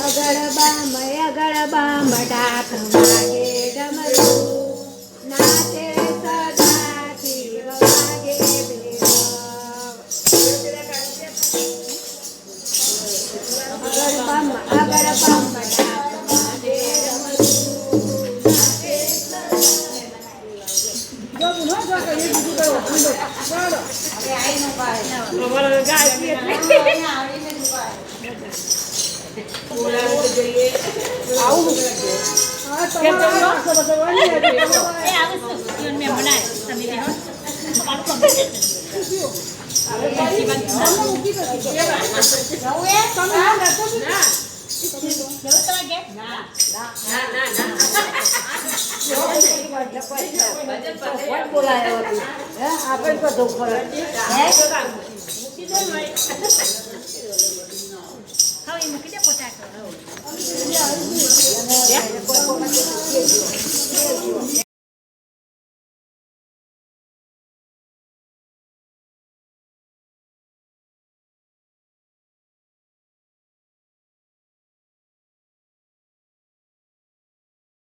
અગળ બામ અગળ બામ ડાક વાગે ડમરું નાચે સદા વાગે પાડો આપણે બધું પડે હવે મૂકી દે ફટાકડો.